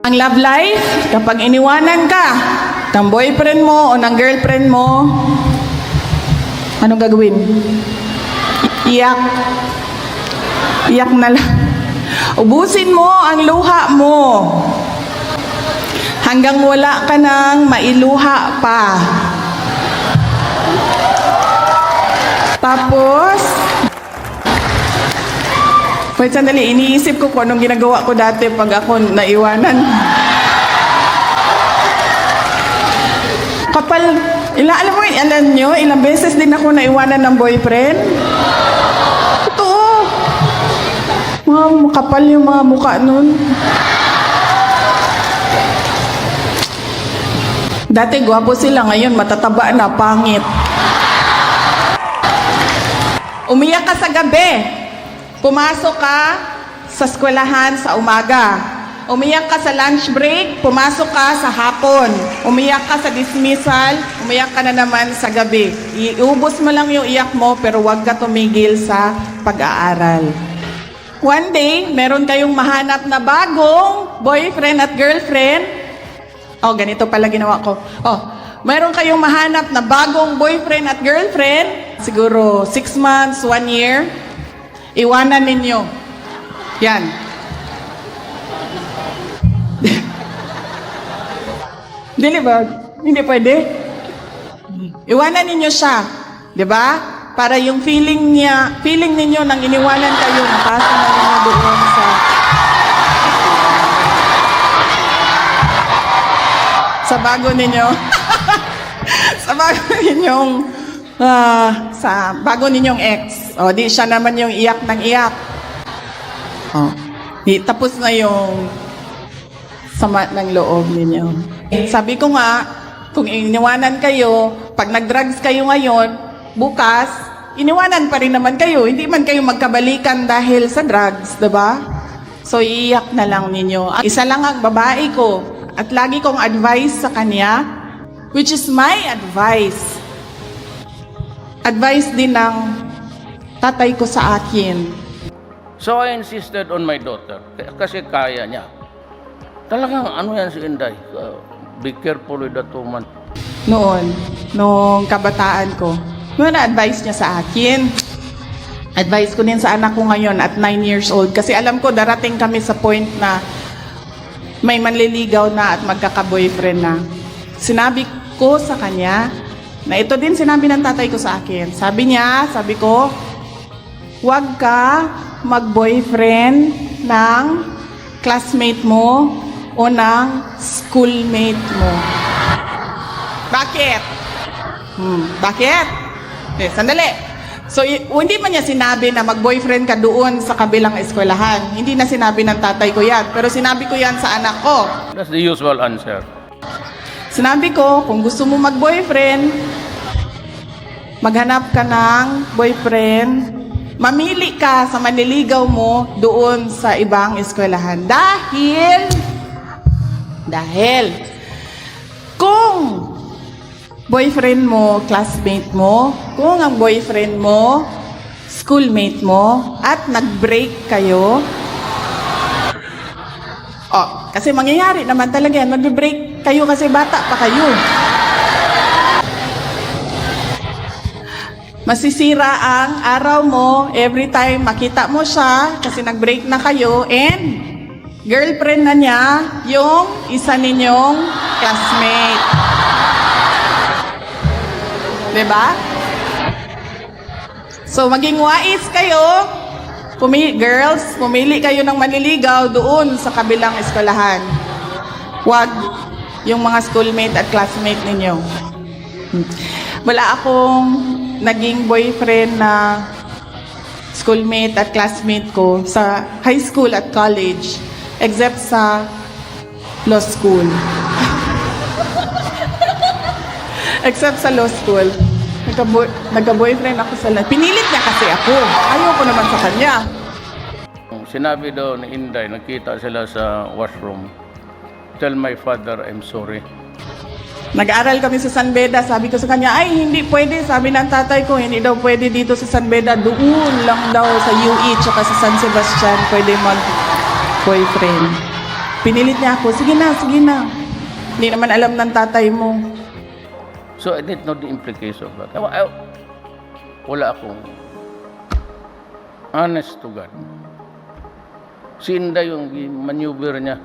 Ang love life, kapag iniwanan ka ng boyfriend mo o ng girlfriend mo, anong gagawin? Iyak. Iyak na lang. Ubusin mo ang luha mo. Hanggang wala ka nang mailuha pa. Tapos, Wait, sandali. Iniisip ko kung anong ginagawa ko dati pag ako naiwanan. Kapal, ila, alam mo, alam nyo, ilang beses din ako naiwanan ng boyfriend. Totoo. Mga kapal yung mga mukha nun. Dati gwapo sila, ngayon matataba na, pangit. Umiyak ka sa gabi. Pumasok ka sa eskwelahan sa umaga. Umiyak ka sa lunch break, pumasok ka sa hapon. Umiyak ka sa dismissal, umiyak ka na naman sa gabi. Iubos mo lang yung iyak mo pero huwag ka tumigil sa pag-aaral. One day, meron kayong mahanap na bagong boyfriend at girlfriend. Oh, ganito pala ginawa ko. Oh, meron kayong mahanap na bagong boyfriend at girlfriend. Siguro six months, one year. Iwanan ninyo. Yan. Dili ba? Hindi pwede. Iwanan ninyo siya. Di ba? Para yung feeling niya, feeling ninyo nang iniwanan kayo, napasa na ninyo doon sa sa bago ninyo. sa bago ninyong ah, sa bago ninyong ex. O, di siya naman yung iyak ng iyak. O, di, tapos na yung sama ng loob ninyo. Sabi ko nga, kung iniwanan kayo, pag nag-drugs kayo ngayon, bukas, iniwanan pa rin naman kayo. Hindi man kayo magkabalikan dahil sa drugs, ba? So, iiyak na lang ninyo. Isa lang ang babae ko at lagi kong advice sa kanya, which is my advice. Advice din ng tatay ko sa akin. So I insisted on my daughter kasi kaya niya. Talagang ano yan si Inday. uh, be careful with that woman. Noon, nung kabataan ko, yun na advice niya sa akin. Advice ko din sa anak ko ngayon at 9 years old. Kasi alam ko darating kami sa point na may manliligaw na at magkaka-boyfriend na. Sinabi ko sa kanya, na ito din sinabi ng tatay ko sa akin. Sabi niya, sabi ko, huwag ka mag-boyfriend ng classmate mo o ng schoolmate mo. Bakit? Hmm, bakit? Eh, sandali. So, hindi man niya sinabi na mag-boyfriend ka doon sa kabilang eskwelahan. Hindi na sinabi ng tatay ko yan. Pero sinabi ko yan sa anak ko. That's the usual answer. Sinabi ko, kung gusto mo mag-boyfriend, maghanap ka ng boyfriend, mamili ka sa manliligaw mo doon sa ibang eskwelahan. Dahil, dahil, kung boyfriend mo, classmate mo, kung ang boyfriend mo, schoolmate mo, at nag-break kayo, Oh, kasi mangyayari naman talaga yan. Magbe-break kayo kasi bata pa kayo. Masisira ang araw mo every time makita mo siya kasi nag-break na kayo and girlfriend na niya yung isa ninyong classmate. ba? So maging wais kayo Pumi girls, pumili kayo ng manliligaw doon sa kabilang eskwelahan. Huwag yung mga schoolmate at classmate ninyo. Hmm. Wala akong naging boyfriend na schoolmate at classmate ko sa high school at college except sa law school. except sa law school. Nagka-boy- Nagka-boyfriend ako sa law. Pinilit niya kasi ako. Ayoko naman sa kanya. Sinabi daw ni Inday, nakita sila sa washroom. Tell my father I'm sorry. Nag-aaral kami sa San Beda. Sabi ko sa kanya, ay, hindi pwede. Sabi ng tatay ko, hindi daw pwede dito sa San Beda. Doon lang daw sa UE tsaka sa San Sebastian pwede mag-boyfriend. Pinilit niya ako, sige na, sige na. Hindi naman alam ng tatay mo. So I didn't know the implication of that. I, I- wala akong honest to God. Si Inday yung maneuver niya.